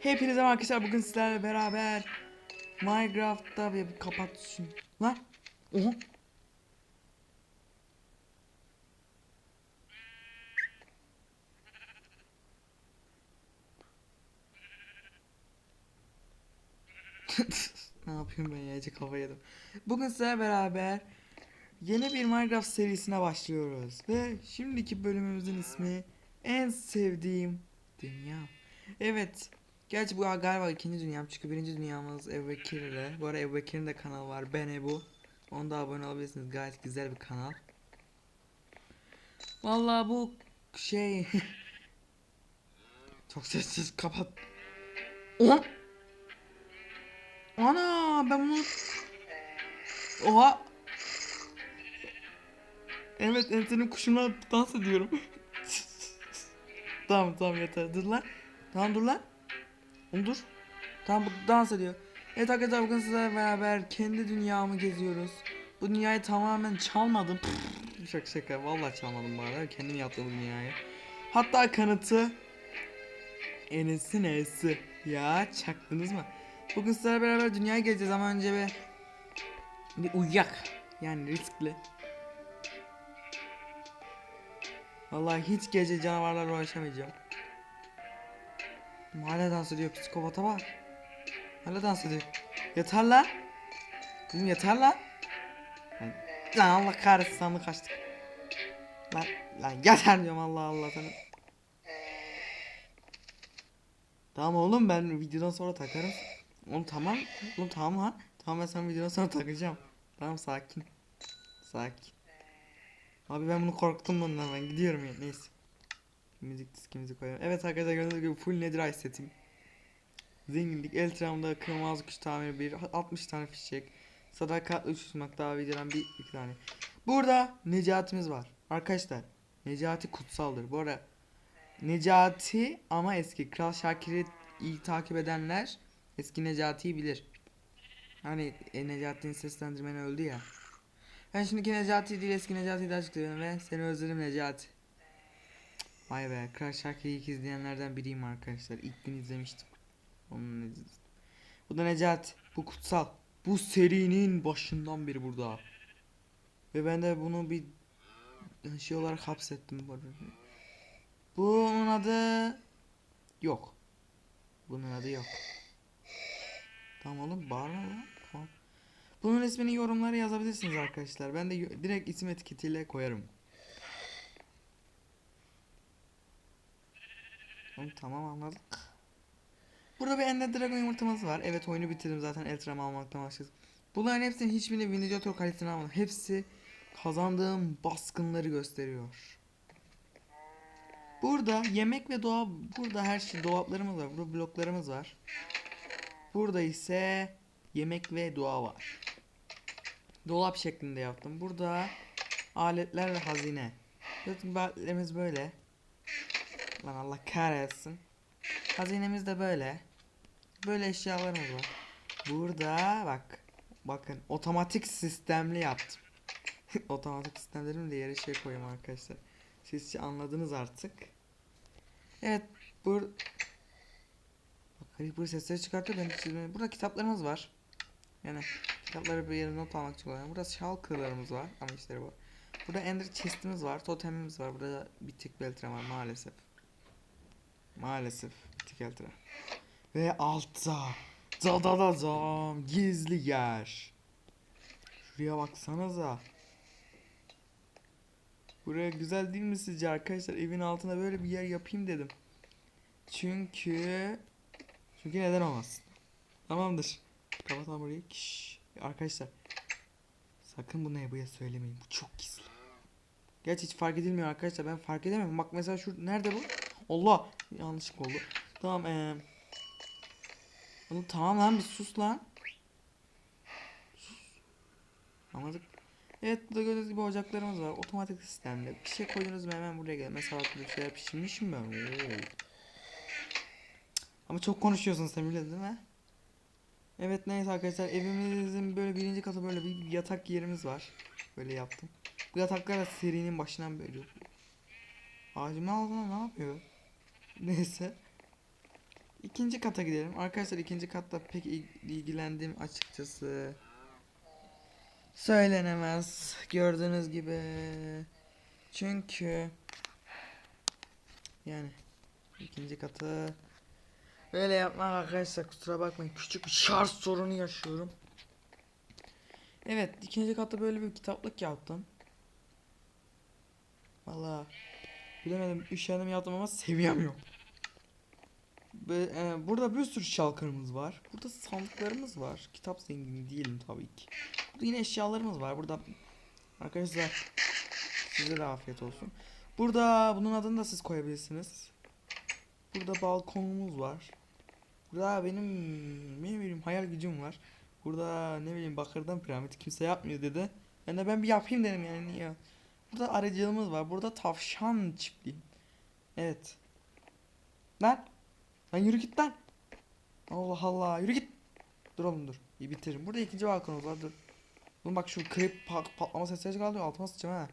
Hepinize arkadaşlar bugün sizlerle beraber Minecraft'ta bir kapat şunu. Lan. Oha. ne yapıyorum ben ya kafa yedim. Bugün sizlerle beraber yeni bir Minecraft serisine başlıyoruz. Ve şimdiki bölümümüzün ismi en sevdiğim dünya. Evet. Gerçi bu galiba ikinci dünyam çünkü birinci dünyamız Ebu Bekir'le. Bu arada Ebu Bekir'in de kanalı var. Ben Ebu. Onda abone olabilirsiniz. Gayet güzel bir kanal. Vallahi bu şey... Çok sessiz kapat. Oha! Ana ben bunu... Oha! Evet enterin kuşuna dans ediyorum. tamam tamam yeter dur lan. Tamam dur lan. Oğlum dur. Tamam bu dans ediyor. Evet arkadaşlar bugün sizlerle beraber kendi dünyamı geziyoruz. Bu dünyayı tamamen çalmadım. Pff, şaka şaka vallahi çalmadım bu arada. Kendim yaptım bu dünyayı. Hatta kanıtı Enes'in E'si. Ya çaktınız mı? Bugün sizlerle beraber dünyayı gezeceğiz ama önce bir bir uyuyak. Yani riskli. Vallahi hiç gece canavarlarla uğraşamayacağım. Hala dans ediyor psikopata bak. Hala dans ediyor. Yeter lan. Oğlum yeter. Lan, lan Allah kahretsin sandık kaçtık. Lan lan yeter diyorum Allah Allah sana. Tamam oğlum ben videodan sonra takarım. Oğlum tamam. Oğlum tamam ha. Tamam ben sana videodan sonra takacağım. Tamam sakin. Sakin. Abi ben bunu korktum bundan ben gidiyorum ya neyse. Müzik diskimizi koyalım. Evet arkadaşlar gördüğünüz gibi full netherite setim. Zenginlik, Eltram'da kırmızı kuş tamiri bir 60 tane fişek. Sadakatli uçuşmak daha videodan bir iki tane. Burada Necati'miz var. Arkadaşlar Necati kutsaldır. Bu arada Necati ama eski Kral Şakir'i iyi takip edenler eski Necati'yi bilir. Hani e, Necati'nin seslendirmeni öldü ya. Ben şimdiki Necati değil eski Necati'yi de açıklıyorum ve seni özledim Necati. Vay be Kral Şakir'i ilk izleyenlerden biriyim arkadaşlar. İlk gün izlemiştim. Onun. Bu da Necati. Bu kutsal. Bu serinin başından beri burada. Ve ben de bunu bir şey olarak hapsettim. Bunun adı yok. Bunun adı yok. Tamam oğlum bağırma lan. Bunun ismini yorumlara yazabilirsiniz arkadaşlar. Ben de direkt isim etiketiyle koyarım. Oğlum tamam anladık. Burada bir Ender Dragon yumurtamız var. Evet oyunu bitirdim zaten Eltram almaktan başladım. Bunların hepsinin hiçbirini Vindicator kalitesini almadım. Hepsi kazandığım baskınları gösteriyor. Burada yemek ve doğa burada her şey dolaplarımız var. Burada bloklarımız var. Burada ise yemek ve dua var. Dolap şeklinde yaptım. Burada aletler ve hazine. Zaten aletlerimiz böyle. Lan Allah kahretsin. Hazinemiz de böyle. Böyle eşyalarımız var. Burada bak. Bakın otomatik sistemli yaptım. otomatik sistem dedim de yere şey koyayım arkadaşlar. Siz anladınız artık. Evet. Bur Bak Creeper sesleri çıkartıyor. Ben bilmiyorum. Burada kitaplarımız var. Yani kitapları bir yere not almak için. Burada şal kırlarımız var. Ama işleri bu. Burada ender chest'imiz var. Totemimiz var. Burada bir tek beltre var maalesef. Maalesef eltre. Ve altta da da da da gizli yer. Şuraya baksanıza. Buraya güzel değil mi sizce arkadaşlar? Evin altına böyle bir yer yapayım dedim. Çünkü çünkü neden olmasın? Tamamdır. Kapatalım burayı. Kişş. Arkadaşlar sakın bunu Ebu'ya söylemeyin. Bu çok gizli. Gerçi hiç fark edilmiyor arkadaşlar. Ben fark edemiyorum. Bak mesela şu nerede bu? Allah yanlışlık oldu. Tamam eee. Tamam lan bir sus lan. Sus. Anladık. Evet burada gördüğünüz gibi ocaklarımız var. Otomatik sistemde. Bir şey koydunuz mu hemen buraya gel. Mesela bir şeyler pişirmişim ben. Oo. Ama çok konuşuyorsun sen biliyorsun değil mi? Evet neyse arkadaşlar evimizin böyle birinci katı böyle bir yatak yerimiz var. Böyle yaptım. Bu yataklar da serinin başından beri. Ağacımın altında ne yapıyor? Neyse. İkinci kata gidelim. Arkadaşlar ikinci katta pek il- ilgilendiğim açıkçası söylenemez. Gördüğünüz gibi. Çünkü yani ikinci katı böyle yapmak arkadaşlar kusura bakmayın. Küçük bir şarj sorunu yaşıyorum. Evet ikinci katta böyle bir kitaplık yaptım. Valla bilemedim üşendim yaptım ama seviyem yok. Ve, e, burada bir sürü şalkırımız var. Burada sandıklarımız var. Kitap zengini değilim tabii ki. Burada yine eşyalarımız var. Burada arkadaşlar size de afiyet olsun. Burada bunun adını da siz koyabilirsiniz. Burada balkonumuz var. Burada benim ne bileyim hayal gücüm var. Burada ne bileyim bakırdan piramit kimse yapmıyor dedi. Ben de ben bir yapayım dedim yani niye? Burada aracılığımız var. Burada tavşan çiftliği. Evet. Lan. Lan yürü git lan. Allah Allah yürü git. Dur oğlum dur. İyi bitiririm. Burada ikinci balkonumuz var dur. Oğlum bak şu krep pat- patlama sesleri kaldı altıma sıçacağım ha.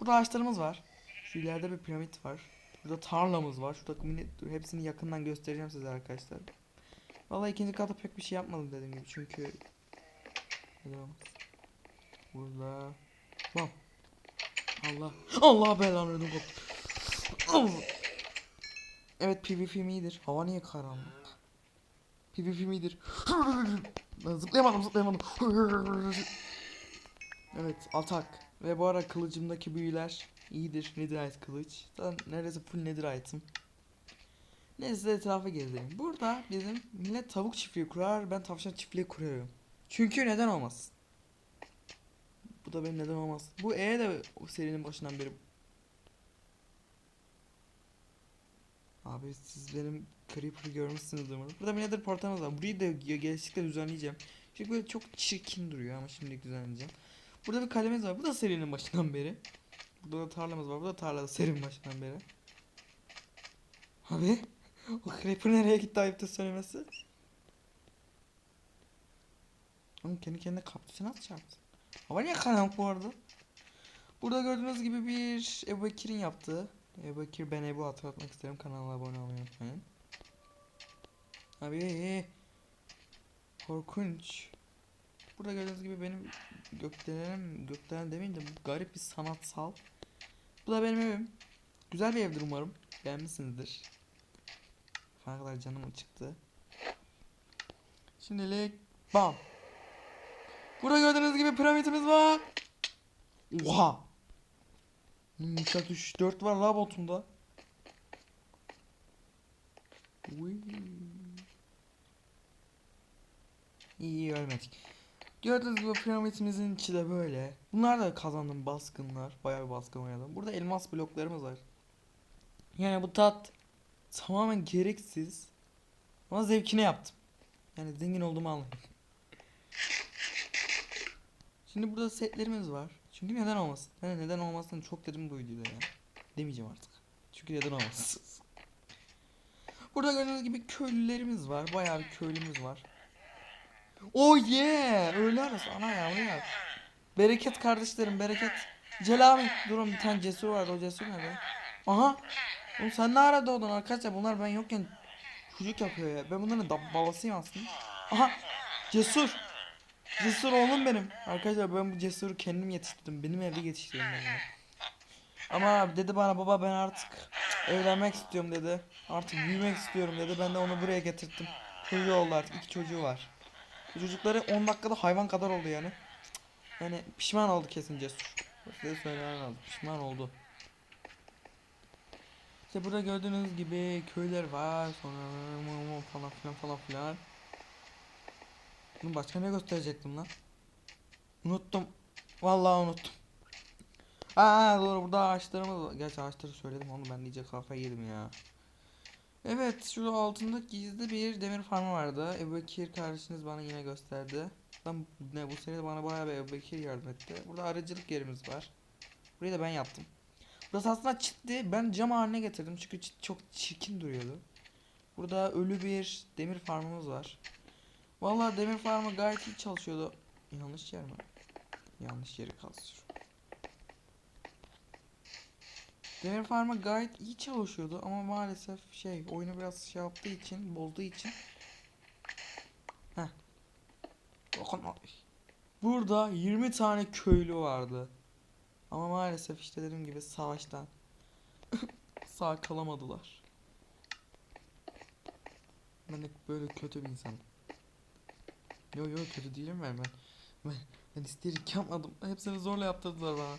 Burada ağaçlarımız var. Şu ileride bir piramit var. Burada tarlamız var. Şurada dur, hepsini yakından göstereceğim size arkadaşlar. Vallahi ikinci kata pek bir şey yapmadım dediğim gibi çünkü? Burada Bam Allah Allah belanı ödüm. Evet PvP mi iyidir? Hava niye karanlık? PvP mi iyidir? Ben zıplayamadım zıplayamadım. Evet atak. Ve bu ara kılıcımdaki büyüler iyidir. Netherite kılıç. Zaten neredeyse full netherite'ım. Neyse etrafa gezeyim. Burada bizim millet tavuk çiftliği kurar. Ben tavşan çiftliği kuruyorum. Çünkü neden olmaz? Bu da benim neden olmaz. Bu E de o serinin başından beri. Abi siz benim Creeper'ı görmüşsünüz umarım. Burada bir nether portalımız var. Burayı da ge- gelecekte düzenleyeceğim. Çünkü böyle çok çirkin duruyor ama şimdilik düzenleyeceğim. Burada bir kalemiz var. Bu da serinin başından beri. Burada da tarlamız var. Bu da tarlada serinin başından beri. Abi o Creeper nereye gitti ayıptır söylemesi? Oğlum kendi kendine kaktüse nasıl çarptı? Hava niye karanlık bu arada? Burada gördüğünüz gibi bir Ebu Bekir'in yaptığı. Ebu Bekir ben Ebu hatırlatmak isterim. Kanala abone olmayı unutmayın. Abi korkunç. Burada gördüğünüz gibi benim gökdelenim, gökdelen demeyeyim de garip bir sanatsal. Bu da benim evim. Güzel bir evdir umarım. Beğenmişsinizdir. Ne kadar canım çıktı. Şimdilik bam. Burada gördüğünüz gibi piramitimiz var. Oha. Yumuşak 3 4 var la botunda. Uy. İyi ölmedik. Gördüğünüz gibi piramitimizin içi de böyle. Bunlar da kazandım baskınlar. Bayağı bir baskın oynadım. Burada elmas bloklarımız var. Yani bu tat tamamen gereksiz. Ama zevkine yaptım. Yani zengin olduğumu anlayın. Şimdi burada setlerimiz var. Çünkü neden olmasın? Yani neden olmasın çok dedim bu videoda ya. Demeyeceğim artık. Çünkü neden olmasın? Burada gördüğünüz gibi köylülerimiz var. Bayağı bir köylümüz var. Oh yeah! Öyle arası. Ana ya bu ya. Bereket kardeşlerim bereket. Celal abi. Durun bir tane cesur vardı o cesur nerede? Aha. Oğlum sen ne ara doğdun arkadaşlar bunlar ben yokken çocuk yapıyor ya. Ben bunların babasıyım aslında. Aha. Cesur. Cesur oğlum benim. Arkadaşlar ben bu cesuru kendim yetiştirdim. Benim evde yetiştirdim ben bunu. Ama dedi bana baba ben artık evlenmek istiyorum dedi. Artık büyümek istiyorum dedi. Ben de onu buraya getirttim. Çocuğu oldu artık. iki çocuğu var. Bu çocukları 10 dakikada hayvan kadar oldu yani. Yani pişman oldu kesin cesur. Size söylemem lazım. Pişman oldu. İşte burada gördüğünüz gibi köyler var. Sonra falan filan falan filan. Bunu başka ne gösterecektim lan? Unuttum. Vallahi unuttum. Aa doğru burada ağaçlarımız var. Gerçi ağaçları söyledim onu ben iyice kafayı yedim ya. Evet şu altında gizli bir demir farmı vardı. Ebu kardeşiniz bana yine gösterdi. Ben ne bu sene bana bayağı bir Ebu yardım etti. Burada aracılık yerimiz var. Burayı da ben yaptım. Burası aslında çitti. Ben cam haline getirdim çünkü çok çirkin duruyordu. Burada ölü bir demir farmımız var. Vallahi demir farmı gayet iyi çalışıyordu. Yanlış yer mi? Yanlış yeri kazıyor. Demir farmı gayet iyi çalışıyordu ama maalesef şey oyunu biraz şey yaptığı için bozduğu için Heh. Burada 20 tane köylü vardı. Ama maalesef işte dediğim gibi savaştan sağ kalamadılar. Ben de böyle kötü bir insanım. Yo yo kötü değilim ben ben. Ben, ben isteyerek yapmadım. Hepsini zorla yaptırdılar bana.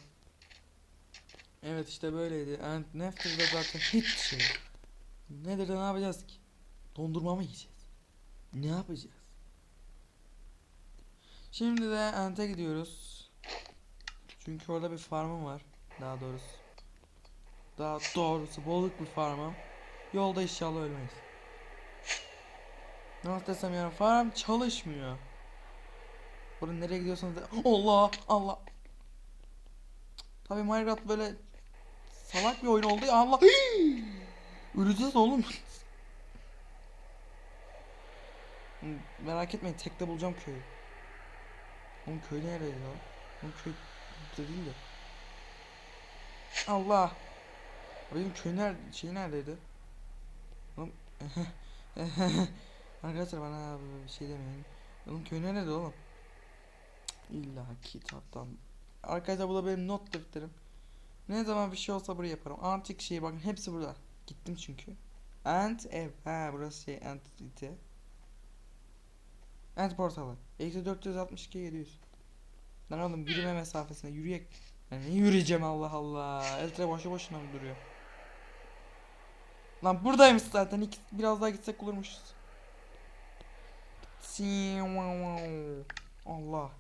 Evet işte böyleydi. And Nefter'da zaten hiç şey. Nedir ne yapacağız ki? Dondurma mı yiyeceğiz? Ne yapacağız? Şimdi de Ant'e gidiyoruz. Çünkü orada bir farmım var. Daha doğrusu. Daha doğrusu balık bir farmım. Yolda inşallah ölmeyiz. Nasıl desem yani farm çalışmıyor. Burada nereye gidiyorsanız da Allah Allah. Tabii Minecraft böyle salak bir oyun oldu ya Allah. Öleceğiz oğlum. Merak etmeyin tekte bulacağım köyü. Oğlum köy neredeydi ya? Oğlum köy burada değil de. Allah. Benim köy nerede, şey neredeydi? Oğlum. Arkadaşlar bana bir şey demeyin. Oğlum köy nerede oğlum? İlla kitaptan. Arkadaşlar bu da benim not defterim. Ne zaman bir şey olsa buraya yaparım. Antik şey bakın hepsi burada. Gittim çünkü. Ant ev. Ha burası şey entity. Ant portalı. Eksi 462 700. Lan oğlum yürüme mesafesine yürüyek. Ne yürüyeceğim Allah Allah. Eltre boşu boşuna mı duruyor? Lan buradaymış zaten. Biraz daha gitsek olurmuşuz. Allah.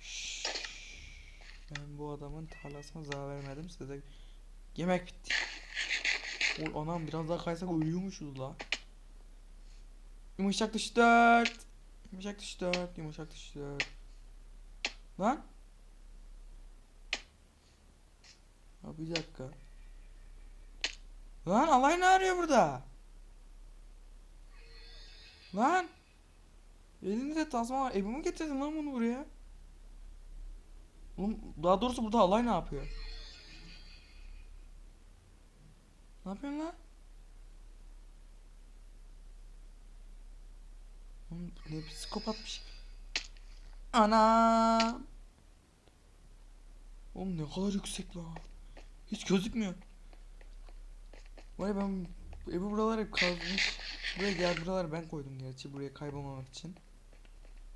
Şşş. Ben bu adamın tarlasına zarar vermedim size. Yemek bitti. Oy anam biraz daha kaysak ölüyormuşuz la. Yumuşak dışı dört. Yumuşak dışı dört. Yumuşak dışı dört. Lan. Ha bir dakika. Lan alay ne arıyor burada? Lan. Elinde tasma var. Ebu mu getirdin lan bunu buraya? Oğlum daha doğrusu burada alay ne yapıyor? Ne yapıyorsun lan? Oğlum ne psikopatmış. Ana. Oğlum ne kadar yüksek lan. Hiç gözükmüyor. Vay ben evi buraları hep kazmış. Buraya gel buraları ben koydum gerçi buraya kaybolmamak için.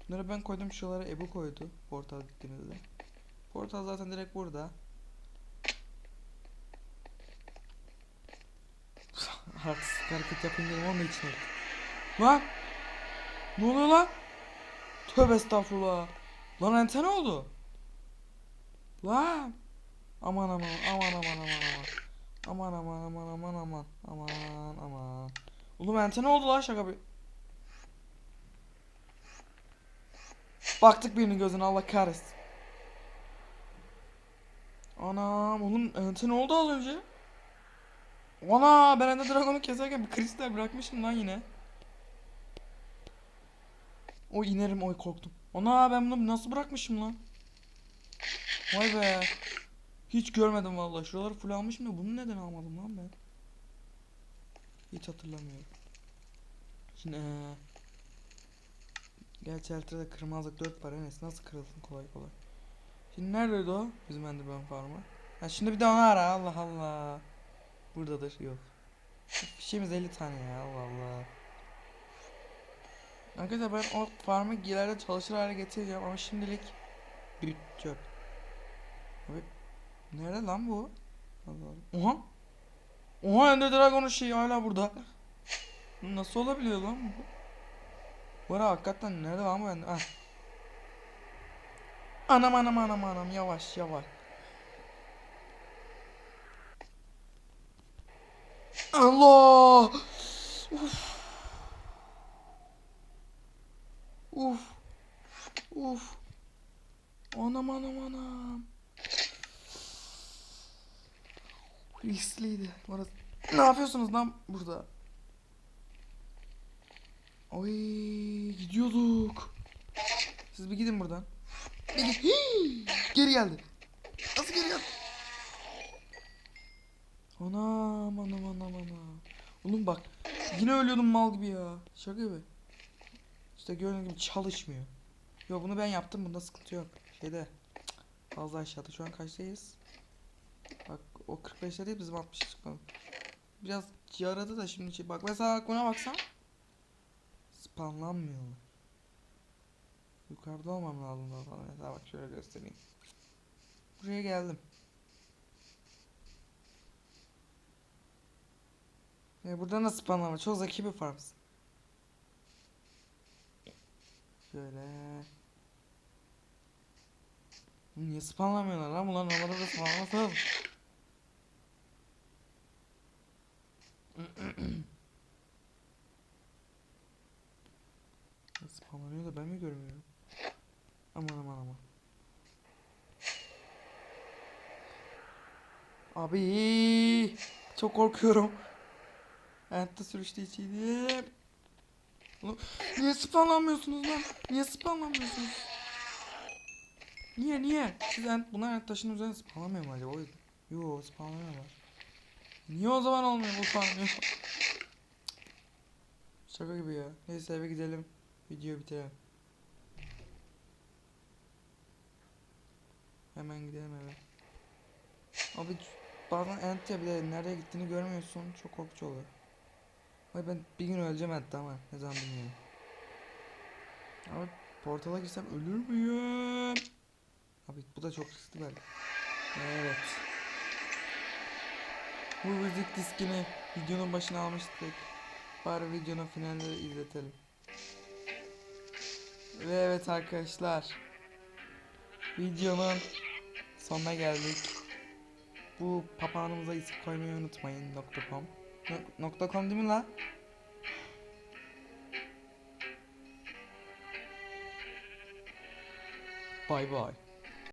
Bunları ben koydum şuralara Ebu koydu. Portal gittiğimizde. Portal zaten direkt burada. Haksız hareket yapayım dedim onun için. Lan! Ne oluyor lan? Tövbe estağfurullah. Lan ente ne oldu? Lan! Aman aman aman aman aman aman. Aman aman aman aman aman aman aman. Oğlum ente ne oldu lan şaka bir. Baktık birinin gözüne Allah kahretsin. Anam oğlum ente ne oldu az önce? Ana ben Ender Dragon'u keserken bir kristal bırakmışım lan yine. O inerim oy korktum. Ana ben bunu nasıl bırakmışım lan? Vay be. Hiç görmedim vallahi. Şuraları full almışım da bunu neden almadım lan ben? Hiç hatırlamıyorum. Şimdi ee, Gerçi Eltra'da kırmazlık 4 var Enes nasıl kırılsın kolay kolay. Şimdi neredeydi o? Bizim Enderman farmı. Ha şimdi bir de onu ara Allah Allah. Buradadır yok. Fişimiz 50 tane ya Allah Allah. Arkadaşlar ben o farmı ileride çalışır hale getireceğim ama şimdilik bir çöp. Abi nerede lan bu? Allah Allah. Oha. Oha Ender Dragon'un şeyi hala burada. Nasıl olabiliyor lan bu? Bu ara hakikaten nerede lan bu? Ah. Anam anam anam anam yavaş yavaş. Allah! Uf. Uf. Uf. Anam anam anam. Riskliydi. Orası. Ne yapıyorsunuz lan burada? Oy gidiyorduk. Siz bir gidin buradan. Bir git. Geri geldi. Nasıl geri geldi? Anam anam anam anam. Oğlum bak yine ölüyordum mal gibi ya. Şaka gibi. İşte gördüğün gibi çalışmıyor. Yo bunu ben yaptım bunda sıkıntı yok. Şeyde fazla aşağıda şu an kaçtayız? Bak o 45'te değil bizim 60'a çıkalım. Biraz yaradı da şimdi şey- bak mesela buna baksam spamlanmıyor. Yukarıda olmam lazım daha falan. Mesela bak şöyle göstereyim. Buraya geldim. Ya burada nasıl spamlama? Çok zeki bir farmsın. Şöyle. Niye spamlamıyorlar lan? Bunlar normalde de spamlasın. Spamlanıyor da ben mi görmüyorum? Aman aman aman. Abi çok korkuyorum. Hayatta sürüşte içiydim. Niye spamlanmıyorsunuz lan? Niye spamlanmıyorsunuz? Niye niye? Siz ent, bunlar ent taşının üzerine spamlamıyor mu acaba? O yüzden. Yo spamlamıyorlar. Niye o zaman olmuyor bu spamlıyor? Şaka gibi ya. Neyse eve gidelim. Video bitirelim. Hemen gidelim eve. Abi bazen ent ya bir de nereye gittiğini görmüyorsun. Çok korkutucu oluyor. Ay ben bir gün öleceğim hatta ama ne zaman bilmiyorum. Abi portala girsem ölür müyüm? Abi bu da çok riskli belki. Evet. Bu müzik diskini videonun başına almıştık. Bari videonun finalleri izletelim. Ve evet arkadaşlar. Videonun sonuna geldik. Bu papağanımıza isim koymayı unutmayın. .com. No- Nokta .com değil mi la? Bye bye.